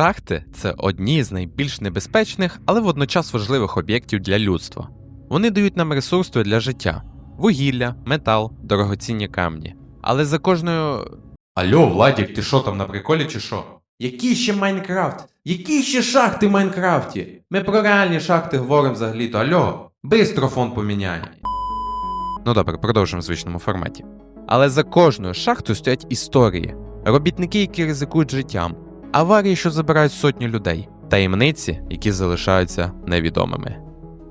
Шахти це одні з найбільш небезпечних, але водночас важливих об'єктів для людства. Вони дають нам ресурси для життя: вугілля, метал, дорогоцінні камні. Але за кожною. Алло, Владік, ти що там на приколі чи що? Який ще Майнкрафт? Які ще шахти в Майнкрафті? Ми про реальні шахти говоримо взагалі-то. Алло, бистро фон поміняй. Ну добре, продовжимо в звичному форматі. Але за кожною шахтою стоять історії, робітники, які ризикують життям, аварії, що забирають сотні людей, таємниці, які залишаються невідомими.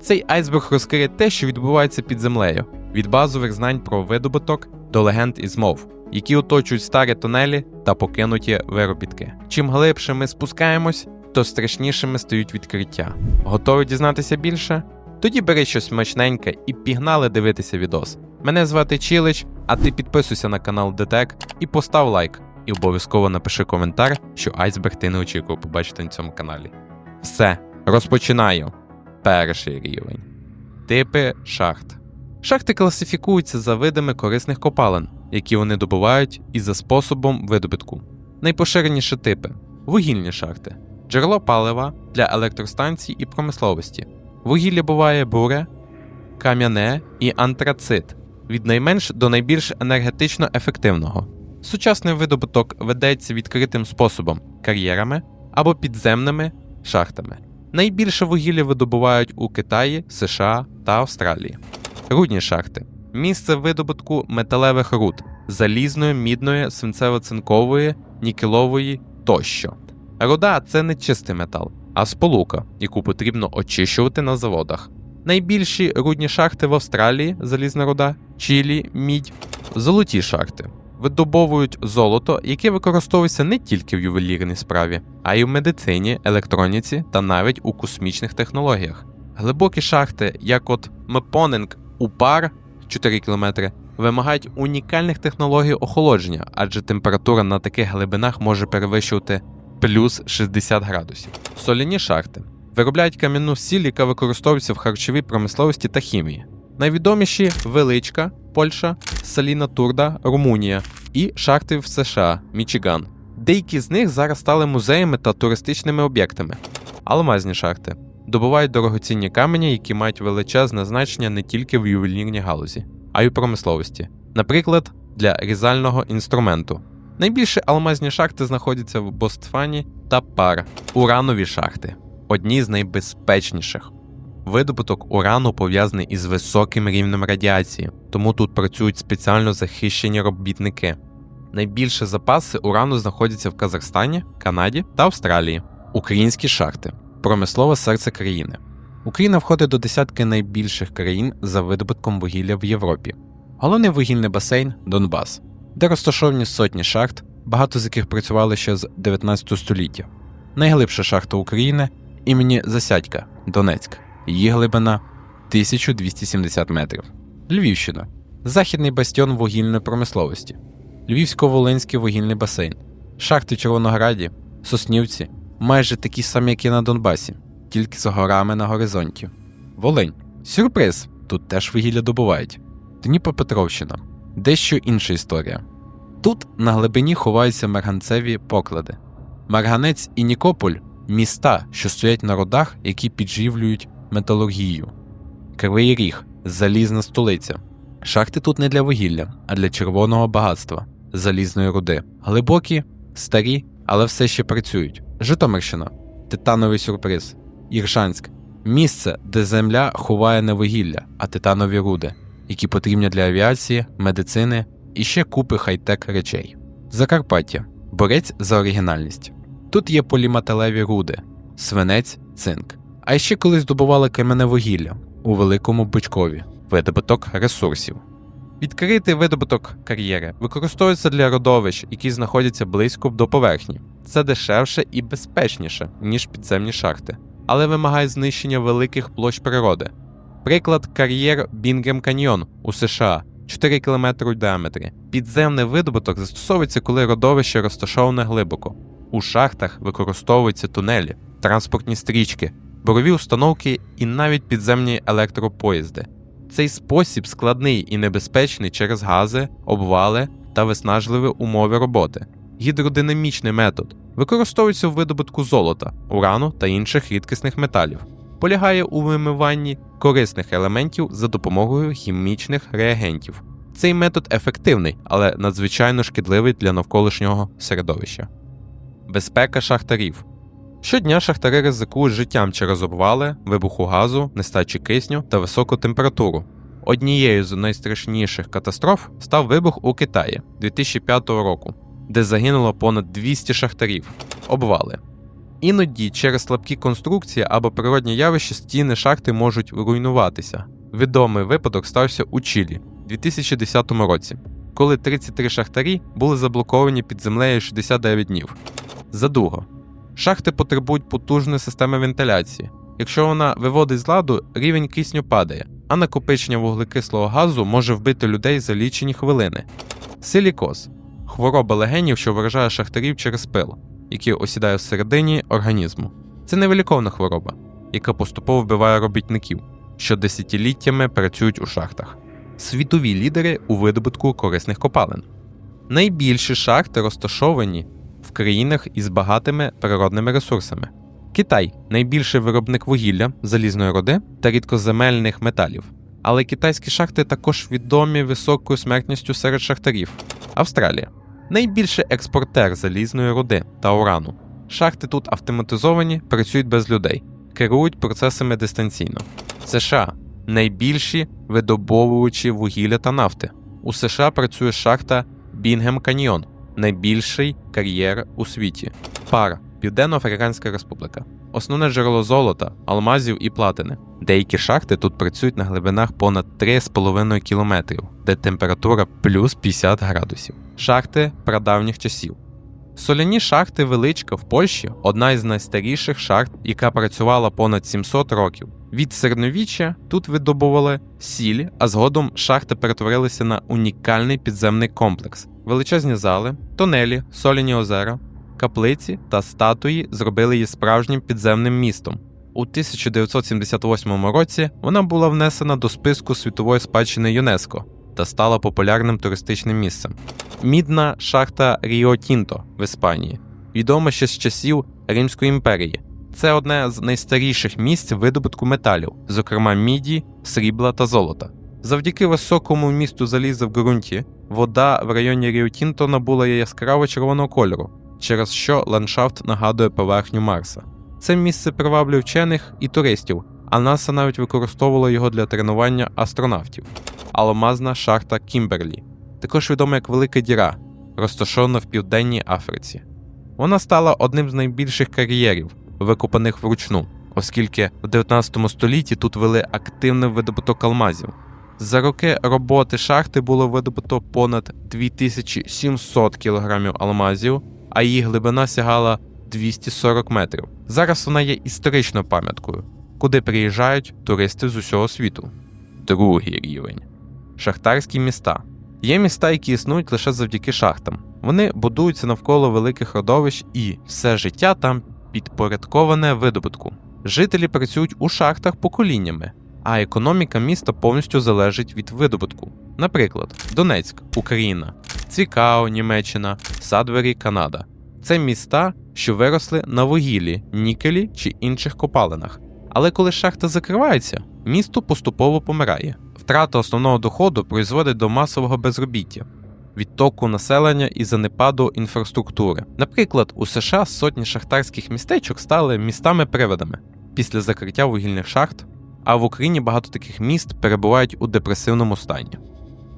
Цей айсберг розкриє те, що відбувається під землею, від базових знань про видобуток до легенд і змов, які оточують старі тунелі та покинуті виробітки. Чим глибше ми спускаємось, то страшнішими стають відкриття. Готові дізнатися більше? Тоді бери щось смачненьке і пігнали дивитися відос. Мене звати Чілич, а ти підписуйся на канал Детек і постав лайк. І обов'язково напиши коментар, що айсберг ти не очікував побачити на цьому каналі. Все, розпочинаю. Перший рівень. Типи шахт. Шахти класифікуються за видами корисних копалин, які вони добувають і за способом видобутку. Найпоширеніші типи вугільні шахти, джерело палива для електростанцій і промисловості. Вугілля буває буре, кам'яне і антрацит від найменш до найбільш енергетично ефективного. Сучасний видобуток ведеться відкритим способом кар'єрами або підземними шахтами. Найбільше вугілля видобувають у Китаї, США та Австралії. Рудні шахти місце видобутку металевих руд залізної, мідної, свинцево-цинкової, нікелової тощо. Руда це не чистий метал, а сполука, яку потрібно очищувати на заводах. Найбільші рудні шахти в Австралії залізна руда, Чилі, мідь, золоті шахти. Видобовують золото, яке використовується не тільки в ювелірній справі, а й в медицині, електроніці та навіть у космічних технологіях. Глибокі шахти, як от Мепонинг у пар 4 км, вимагають унікальних технологій охолодження, адже температура на таких глибинах може перевищувати плюс 60 градусів. Соляні шахти виробляють кам'яну сіль, яка використовується в харчовій промисловості та хімії. Найвідоміші Величка, Польща, Саліна Турда, Румунія і шахти в США, Мічиган. Деякі з них зараз стали музеями та туристичними об'єктами. Алмазні шахти добувають дорогоцінні камені, які мають величезне значення не тільки в ювелірній галузі, а й у промисловості, наприклад, для різального інструменту. Найбільші алмазні шахти знаходяться в Боствані та Пар, уранові шахти, одні з найбезпечніших. Видобуток урану пов'язаний із високим рівнем радіації, тому тут працюють спеціально захищені робітники. Найбільші запаси урану знаходяться в Казахстані, Канаді та Австралії. Українські шахти промислове серце країни. Україна входить до десятки найбільших країн за видобутком вугілля в Європі. Головний вугільний басейн Донбас, де розташовані сотні шахт, багато з яких працювали ще з 19 століття. Найглибша шахта України імені Засядька, Донецьк. Її глибина 1270 метрів. Львівщина західний бастіон вугільної промисловості, Львівсько-Волинський вугільний басейн, шахти в Червонограді, Соснівці, майже такі самі, як і на Донбасі, тільки з горами на горизонті. Волинь. Сюрприз! Тут теж вугілля добувають. Дніпропетровщина. Дещо інша історія. Тут на глибині ховаються марганцеві поклади. Марганець і Нікополь міста, що стоять на родах, які підживлюють металургію. Кривий ріг, залізна столиця. Шахти тут не для вугілля, а для червоного багатства, залізної руди. Глибокі, старі, але все ще працюють. Житомирщина, титановий сюрприз, Іршанськ місце, де земля ховає не вугілля, а титанові руди, які потрібні для авіації, медицини і ще купи хай-тек речей. Закарпаття борець за оригінальність. Тут є полімателеві руди, свинець, цинк. А ще колись добували кам'яне вугілля у великому Бичкові, видобуток ресурсів. Відкритий видобуток кар'єри використовується для родовищ, які знаходяться близько до поверхні. Це дешевше і безпечніше, ніж підземні шахти, але вимагає знищення великих площ природи. Приклад кар'єр Бінгем Каньйон у США 4 км у діаметрі. Підземний видобуток застосовується, коли родовище розташоване глибоко. У шахтах використовуються тунелі, транспортні стрічки, борові установки і навіть підземні електропоїзди. Цей спосіб складний і небезпечний через гази, обвали та виснажливі умови роботи. Гідродинамічний метод використовується в видобутку золота, урану та інших рідкісних металів. Полягає у вимиванні корисних елементів за допомогою хімічних реагентів. Цей метод ефективний, але надзвичайно шкідливий для навколишнього середовища. Безпека шахтарів. Щодня шахтари ризикують життям через обвали, вибуху газу, нестачі кисню та високу температуру. Однією з найстрашніших катастроф став вибух у Китаї 2005 року, де загинуло понад 200 шахтарів. Обвали. Іноді через слабкі конструкції або природні явища стіни шахти можуть руйнуватися. Відомий випадок стався у Чилі 2010 році, коли 33 шахтарі були заблоковані під землею 69 днів. Задуго. Шахти потребують потужної системи вентиляції. Якщо вона виводить з ладу, рівень кисню падає, а накопичення вуглекислого газу може вбити людей за лічені хвилини. Силікоз хвороба легенів, що виражає шахтарів через пил, який осідає всередині організму. Це невиліковна хвороба, яка поступово вбиває робітників, що десятиліттями працюють у шахтах. Світові лідери у видобутку корисних копалин. Найбільші шахти розташовані в країнах із багатими природними ресурсами. Китай найбільший виробник вугілля, залізної руди та рідкоземельних металів. Але китайські шахти також відомі високою смертністю серед шахтарів. Австралія найбільший експортер залізної руди та урану. Шахти тут автоматизовані, працюють без людей, керують процесами дистанційно. США найбільші видобовувачі вугілля та нафти. У США працює шахта Бінгем Каньйон, найбільший кар'єр у світі. Пар Південно-Африканська Республіка. Основне джерело золота, алмазів і платини. Деякі шахти тут працюють на глибинах понад 3,5 кілометрів, де температура плюс 50 градусів. Шахти прадавніх часів. Соляні шахти Величка в Польщі одна із найстаріших шахт, яка працювала понад 700 років. Від середньовіччя тут видобували сіль, а згодом шахти перетворилися на унікальний підземний комплекс. Величезні зали, тонелі, соляні озера, каплиці та статуї зробили її справжнім підземним містом. У 1978 році вона була внесена до списку світової спадщини ЮНЕСКО та стала популярним туристичним місцем. Мідна шахта Ріо Тінто в Іспанії, відома ще з часів Римської імперії. Це одне з найстаріших місць видобутку металів, зокрема міді, срібла та золота. Завдяки високому вмісту заліза в ґрунті, вода в районі Ріо Тінто набула яскраво червоного кольору, через що ландшафт нагадує поверхню Марса. Це місце приваблює вчених і туристів, а НАСА навіть використовувало його для тренування астронавтів. Алмазна шахта Кімберлі, також відома як Велика Діра, розташована в Південній Африці. Вона стала одним з найбільших кар'єрів, викопаних вручну, оскільки в 19 столітті тут вели активний видобуток алмазів. За роки роботи шахти було видобуто понад 2700 кг алмазів, а її глибина сягала 240 метрів. Зараз вона є історичною пам'яткою, куди приїжджають туристи з усього світу. Другий рівень шахтарські міста. Є міста, які існують лише завдяки шахтам. Вони будуються навколо великих родовищ і все життя там підпорядковане видобутку. Жителі працюють у шахтах поколіннями, а економіка міста повністю залежить від видобутку. Наприклад, Донецьк, Україна, Цвікао, Німеччина, Садвері, Канада. Це міста, що виросли на вугіллі, нікелі чи інших копалинах. Але коли шахта закривається, місто поступово помирає. Втрата основного доходу призводить до масового безробіття, відтоку населення і занепаду інфраструктури. Наприклад, у США сотні шахтарських містечок стали містами-приводами після закриття вугільних шахт, а в Україні багато таких міст перебувають у депресивному стані.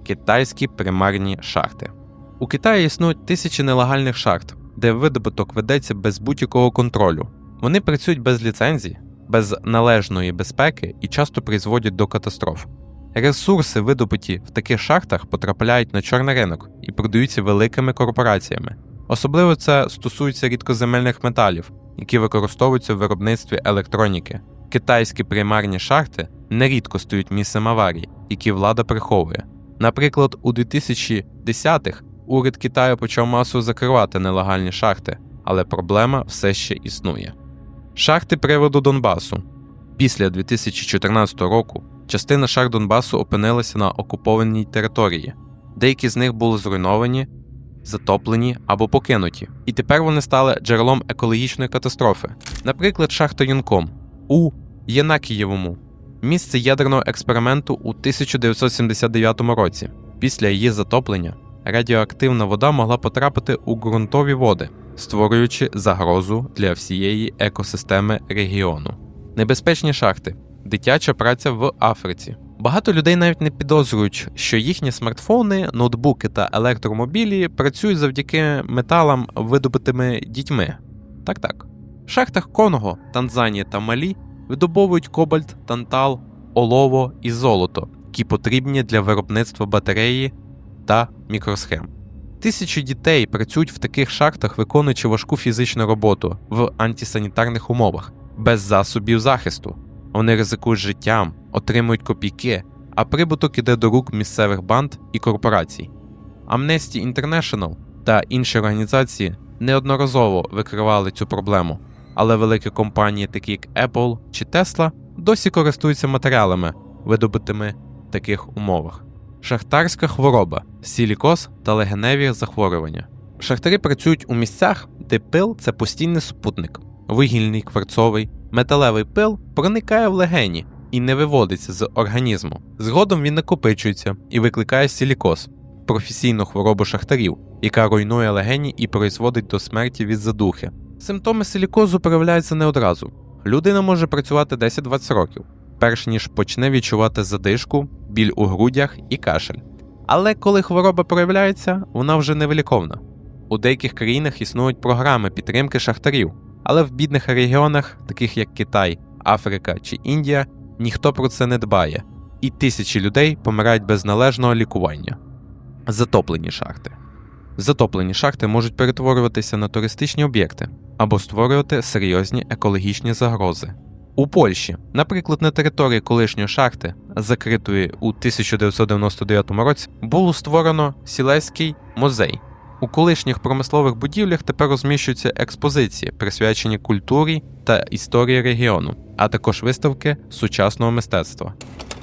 Китайські примарні шахти. У Китаї існують тисячі нелегальних шахт, де видобуток ведеться без будь-якого контролю. Вони працюють без ліцензій, без належної безпеки і часто призводять до катастроф. Ресурси, видобуті в таких шахтах, потрапляють на чорний ринок і продаються великими корпораціями. Особливо це стосується рідкоземельних металів, які використовуються в виробництві електроніки. Китайські примарні шахти нерідко стають місцем аварій, які влада приховує. Наприклад, у 2010-х уряд Китаю почав масово закривати нелегальні шахти, але проблема все ще існує. Шахти приводу Донбасу після 2014 року частина шахт Донбасу опинилася на окупованій території, деякі з них були зруйновані, затоплені або покинуті, і тепер вони стали джерелом екологічної катастрофи. Наприклад, шахта Юнком у Єнакієвому, місце ядерного експерименту у 1979 році. Після її затоплення радіоактивна вода могла потрапити у ґрунтові води, створюючи загрозу для всієї екосистеми регіону. Небезпечні шахти, дитяча праця в Африці. Багато людей навіть не підозрюють, що їхні смартфони, ноутбуки та електромобілі працюють завдяки металам, видобутими дітьми. Так так. В шахтах Конго, Танзанії та Малі видобовують кобальт, тантал, олово і золото, які потрібні для виробництва батареї та мікросхем. Тисячі дітей працюють в таких шахтах, виконуючи важку фізичну роботу в антисанітарних умовах, без засобів захисту. Вони ризикують життям, отримують копійки, а прибуток іде до рук місцевих банд і корпорацій. Amnesty International та інші організації неодноразово викривали цю проблему, але великі компанії, такі як Apple чи Tesla, досі користуються матеріалами, видобутими в таких умовах. Шахтарська хвороба, сілікоз та легеневі захворювання. Шахтарі працюють у місцях, де пил це постійний супутник. Вугільний, кварцовий, металевий пил проникає в легені і не виводиться з організму. Згодом він накопичується і викликає сілікоз, професійну хворобу шахтарів, яка руйнує легені і призводить до смерті від задухи. Симптоми силікозу проявляються не одразу. Людина може працювати 10-20 років, перш ніж почне відчувати задишку, біль у грудях і кашель. Але коли хвороба проявляється, вона вже невиліковна. У деяких країнах існують програми підтримки шахтарів, але в бідних регіонах, таких як Китай, Африка чи Індія, ніхто про це не дбає, і тисячі людей помирають без належного лікування. Затоплені шахти. Затоплені шахти можуть перетворюватися на туристичні об'єкти або створювати серйозні екологічні загрози. У Польщі, наприклад, на території колишньої шахти, закритої у 1999 році, було створено сілеський музей. У колишніх промислових будівлях тепер розміщуються експозиції, присвячені культурі та історії регіону, а також виставки сучасного мистецтва.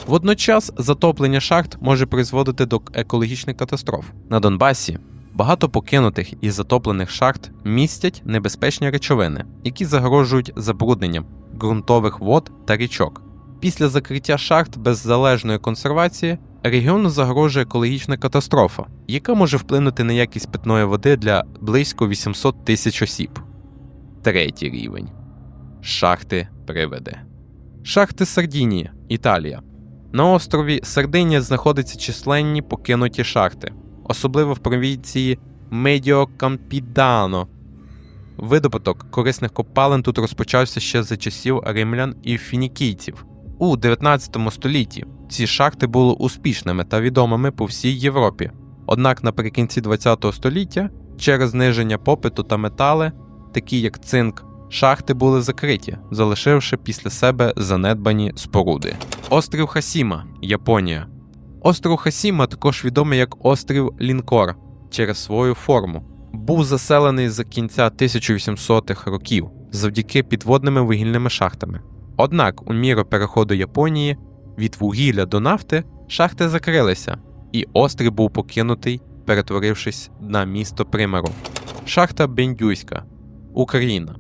Водночас затоплення шахт може призводити до екологічних катастроф. На Донбасі багато покинутих і затоплених шахт містять небезпечні речовини, які загрожують забрудненням ґрунтових вод та річок. Після закриття шахт без залежної консервації регіону загрожує екологічна катастрофа, яка може вплинути на якість питної води для близько 800 тисяч осіб. Третій рівень шахти привиди. Шахти Сардінії, Італія. На острові Сардинія знаходяться численні покинуті шахти, особливо в провінції Медіокампідано. Видобуток корисних копалин тут розпочався ще за часів римлян і фінікійців. У 19 столітті ці шахти були успішними та відомими по всій Європі. Однак наприкінці 20 століття, через зниження попиту та метали, такі як цинк, шахти були закриті, залишивши після себе занедбані споруди. Острів Хасіма, Японія. Остров Хасіма також відомий як острів Лінкор через свою форму. Був заселений з кінця 1800-х років завдяки підводними вугільними шахтами. Однак, у міру переходу Японії від вугілля до нафти шахти закрилися, і острів був покинутий, перетворившись на місто примару. Шахта Бендюська, Україна.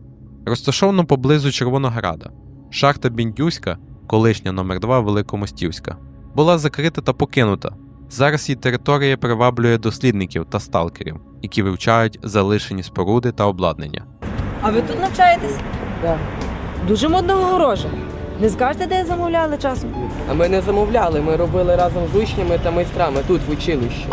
Розташована поблизу Червонограда. Шахта Бендюська, колишня номер 2 Великомостівська, була закрита та покинута. Зараз її територія приваблює дослідників та сталкерів, які вивчають залишені споруди та обладнання. А ви тут навчаєтесь? Да. Дуже модного огорожа. Не скажете, де замовляли часом? А ми не замовляли, ми робили разом з учнями та майстрами тут в училищі.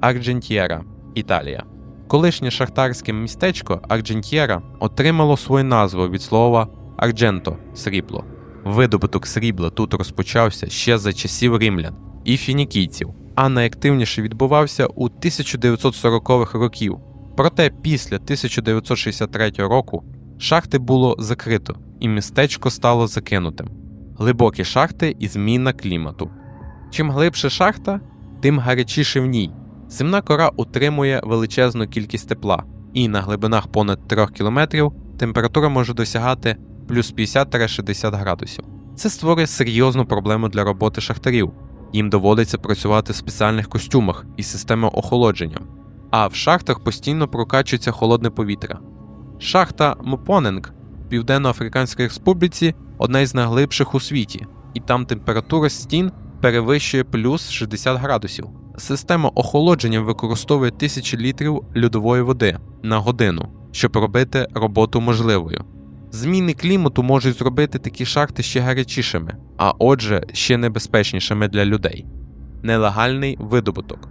Арджентєра, Італія. Колишнє шахтарське містечко Арджентєра отримало свою назву від слова ардженто срібло. Видобуток срібла тут розпочався ще за часів римлян і фінікійців, а найактивніше відбувався у 1940-х років. Проте після 1963 року шахти було закрито, і містечко стало закинутим. Глибокі шахти і зміна клімату. Чим глибше шахта, тим гарячіше в ній. Земна кора утримує величезну кількість тепла, і на глибинах понад 3 км температура може досягати плюс 50-60 градусів. Це створює серйозну проблему для роботи шахтарів. Їм доводиться працювати в спеціальних костюмах і системою охолодження. а в шахтах постійно прокачується холодне повітря. Шахта Мопоненг в Південно-Африканській Республіці одна із найглибших у світі, і там температура стін перевищує плюс 60 градусів. Система охолодження використовує тисячі літрів льодової води на годину, щоб робити роботу можливою. Зміни клімату можуть зробити такі шахти ще гарячішими, а отже, ще небезпечнішими для людей. Нелегальний видобуток.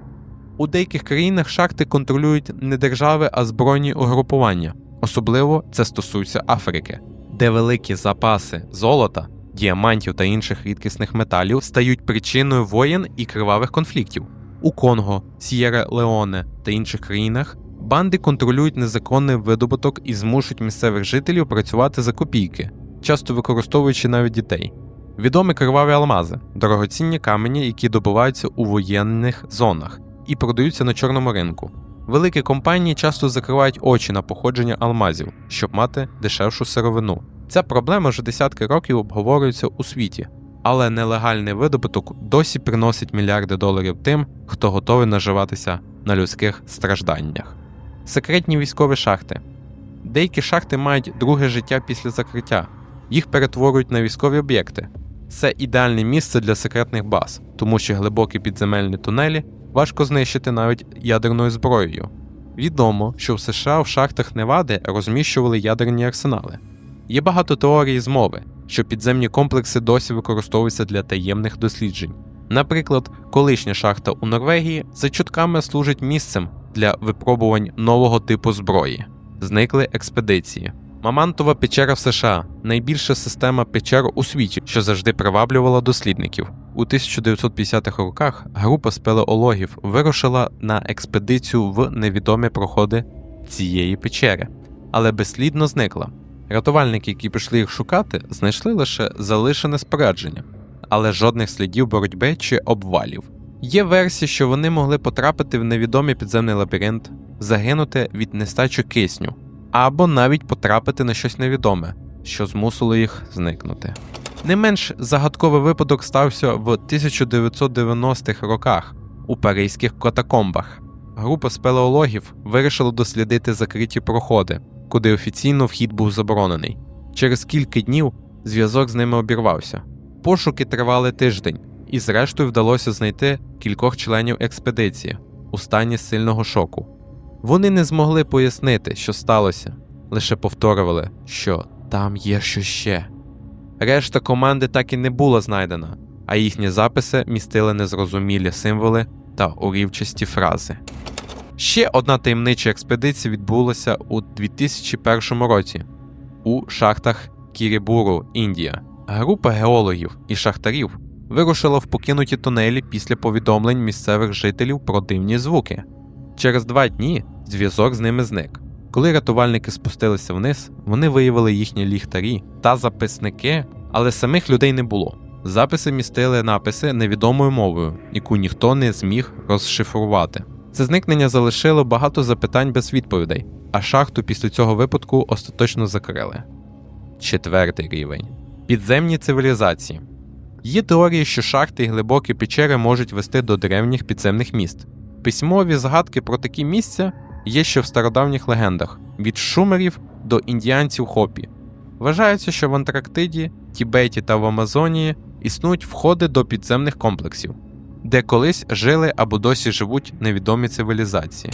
У деяких країнах шахти контролюють не держави, а збройні угрупування. Особливо це стосується Африки, де великі запаси золота, діамантів та інших рідкісних металів стають причиною воєн і кривавих конфліктів. У Конго, Сієра Леоне та інших країнах банди контролюють незаконний видобуток і змушують місцевих жителів працювати за копійки, часто використовуючи навіть дітей. Відомі криваві алмази, дорогоцінні камені, які добуваються у воєнних зонах і продаються на чорному ринку. Великі компанії часто закривають очі на походження алмазів, щоб мати дешевшу сировину. Ця проблема вже десятки років обговорюється у світі, але нелегальний видобуток досі приносить мільярди доларів тим, хто готовий наживатися на людських стражданнях. Секретні військові шахти. Деякі шахти мають друге життя після закриття, їх перетворюють на військові об'єкти. Це ідеальне місце для секретних баз, тому що глибокі підземельні тунелі важко знищити навіть ядерною зброєю. Відомо, що в США в шахтах Невади розміщували ядерні арсенали. Є багато теорій змови, що підземні комплекси досі використовуються для таємних досліджень. Наприклад, колишня шахта у Норвегії за чутками служить місцем для випробувань нового типу зброї. Зникли експедиції. Мамантова печера в США найбільша система печер у світі, що завжди приваблювала дослідників. У 1950-х роках група спелеологів вирушила на експедицію в невідомі проходи цієї печери, але безслідно зникла. Рятувальники, які пішли їх шукати, знайшли лише залишене спорядження, але жодних слідів боротьби чи обвалів. Є версія, що вони могли потрапити в невідомий підземний лабіринт, загинути від нестачі кисню, або навіть потрапити на щось невідоме, що змусило їх зникнути. Не менш загадковий випадок стався в 1990-х роках у паризьких катакомбах. Група спелеологів вирішила дослідити закриті проходи, куди офіційно вхід був заборонений. Через кілька днів зв'язок з ними обірвався. Пошуки тривали тиждень, і зрештою вдалося знайти кількох членів експедиції у стані сильного шоку. Вони не змогли пояснити, що сталося, лише повторювали, що там є що ще. Решта команди так і не була знайдена, а їхні записи містили незрозумілі символи та урівчасті фрази. Ще одна таємнича експедиція відбулася у 2001 році у шахтах Кірібуру, Індія. Група геологів і шахтарів вирушила в покинуті тунелі після повідомлень місцевих жителів про дивні звуки. Через два дні зв'язок з ними зник. Коли рятувальники спустилися вниз, вони виявили їхні ліхтарі та записники, але самих людей не було. Записи містили написи невідомою мовою, яку ніхто не зміг розшифрувати. Це зникнення залишило багато запитань без відповідей, а шахту після цього випадку остаточно закрили. Четвертий рівень підземні цивілізації. Є теорії, що шахти і глибокі печери можуть вести до древніх підземних міст. Письмові згадки про такі місця є ще в стародавніх легендах від шумерів до індіанців Хопі. Вважається, що в Антарктиді, Тібеті та в Амазонії існують входи до підземних комплексів, де колись жили або досі живуть невідомі цивілізації.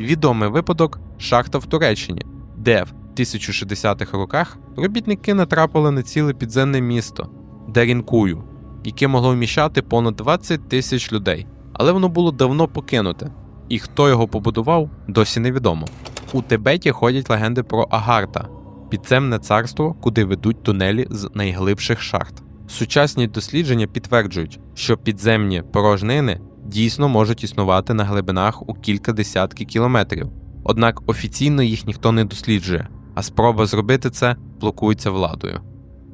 Відомий випадок шахта в Туреччині, де в 1060-х роках робітники натрапили на ціле підземне місто Дарінкую, яке могло вміщати понад 20 тисяч людей, але воно було давно покинуте, і хто його побудував, досі невідомо. У Тибеті ходять легенди про Агарта, підземне царство, куди ведуть тунелі з найглибших шахт. Сучасні дослідження підтверджують, що підземні порожнини дійсно можуть існувати на глибинах у кілька десятків кілометрів. Однак офіційно їх ніхто не досліджує, а спроба зробити це блокується владою.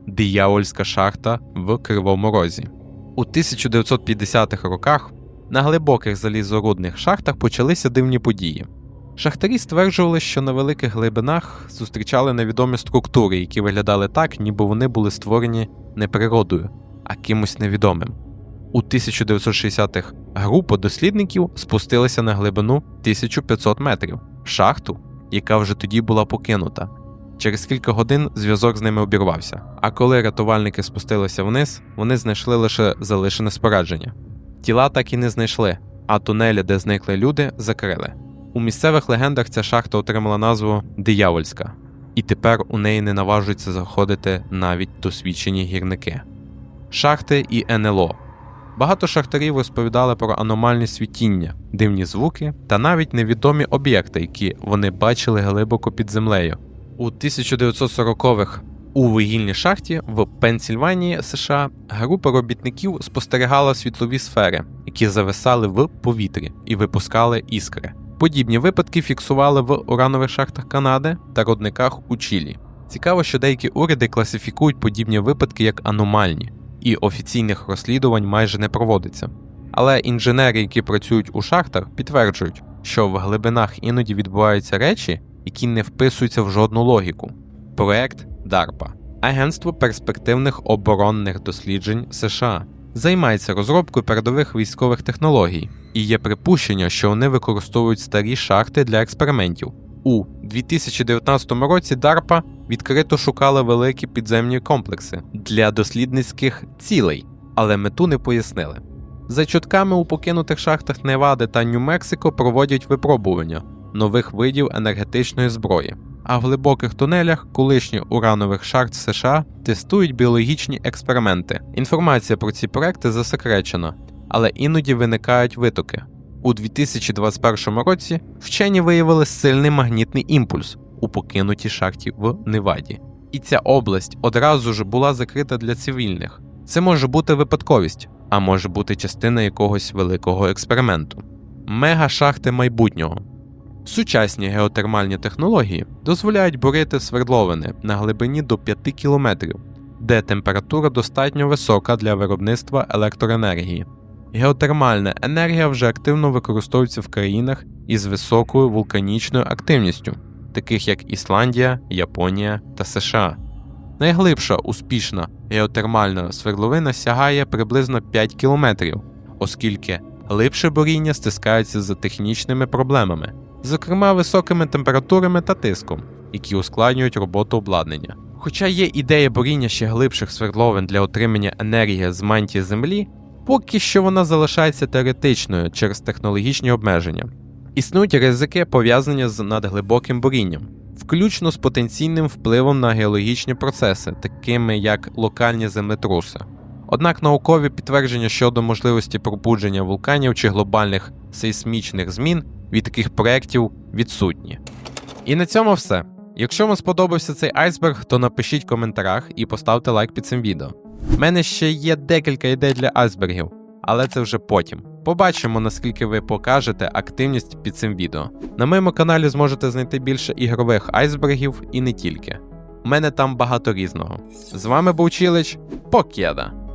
Диявольська шахта в Кривому Розі. У 1950-х роках на глибоких залізорудних шахтах почалися дивні події. Шахтарі стверджували, що на великих глибинах зустрічали невідомі структури, які виглядали так, ніби вони були створені не природою, а кимось невідомим. У 1960-х група дослідників спустилася на глибину 1500 метрів в шахту, яка вже тоді була покинута. Через кілька годин зв'язок з ними обірвався. А коли рятувальники спустилися вниз, вони знайшли лише залишене спорадження. Тіла так і не знайшли, а тунелі, де зникли люди, закрили. У місцевих легендах ця шахта отримала назву Диявольська, і тепер у неї не наважуються заходити навіть досвідчені гірники. Шахти і НЛО. Багато шахтарів розповідали про аномальні світіння, дивні звуки та навіть невідомі об'єкти, які вони бачили глибоко під землею. У 1940-х у вугільній шахті в Пенсільванії, США, група робітників спостерігала світлові сфери, які зависали в повітрі і випускали іскри. Подібні випадки фіксували в уранових шахтах Канади та родниках у Чилі. Цікаво, що деякі уряди класифікують подібні випадки як аномальні, і офіційних розслідувань майже не проводиться. Але інженери, які працюють у шахтах, підтверджують, що в глибинах іноді відбуваються речі, які не вписуються в жодну логіку. Проект DARPA – Агентство перспективних оборонних досліджень США займається розробкою передових військових технологій, і є припущення, що вони використовують старі шахти для експериментів. У 2019 році DARPA відкрито шукали великі підземні комплекси для дослідницьких цілей, але мету не пояснили. За чутками у покинутих шахтах Невади та Нью-Мексико проводять випробування нових видів енергетичної зброї. А в глибоких тунелях колишніх уранових шахт США тестують біологічні експерименти. Інформація про ці проекти засекречена, але іноді виникають витоки. У 2021 році вчені виявили сильний магнітний імпульс у покинутій шахті в Неваді. І ця область одразу ж була закрита для цивільних. Це може бути випадковість, а може бути частина якогось великого експерименту. Мегашахти майбутнього. Сучасні геотермальні технології дозволяють бурити свердловини на глибині до 5 км, де температура достатньо висока для виробництва електроенергії. Геотермальна енергія вже активно використовується в країнах із високою вулканічною активністю, таких як Ісландія, Японія та США. Найглибша успішна геотермальна свердловина сягає приблизно 5 км, оскільки глибше буріння стискаються з технічними проблемами, зокрема високими температурами та тиском, які ускладнюють роботу обладнання. Хоча є ідея буріння ще глибших свердловин для отримання енергії з мантії Землі, поки що вона залишається теоретичною через технологічні обмеження. Існують ризики, пов'язані з надглибоким бурінням, включно з потенційним впливом на геологічні процеси, такими як локальні землетруси. Однак наукові підтвердження щодо можливості пробудження вулканів чи глобальних сейсмічних змін від таких проєктів відсутні. І на цьому все. Якщо вам сподобався цей айсберг, то напишіть в коментарях і поставте лайк під цим відео. У мене ще є декілька ідей для айсбергів, але це вже потім. Побачимо, наскільки ви покажете активність під цим відео. На моєму каналі зможете знайти більше ігрових айсбергів і не тільки. У мене там багато різного. З вами був Чілич, Покеда!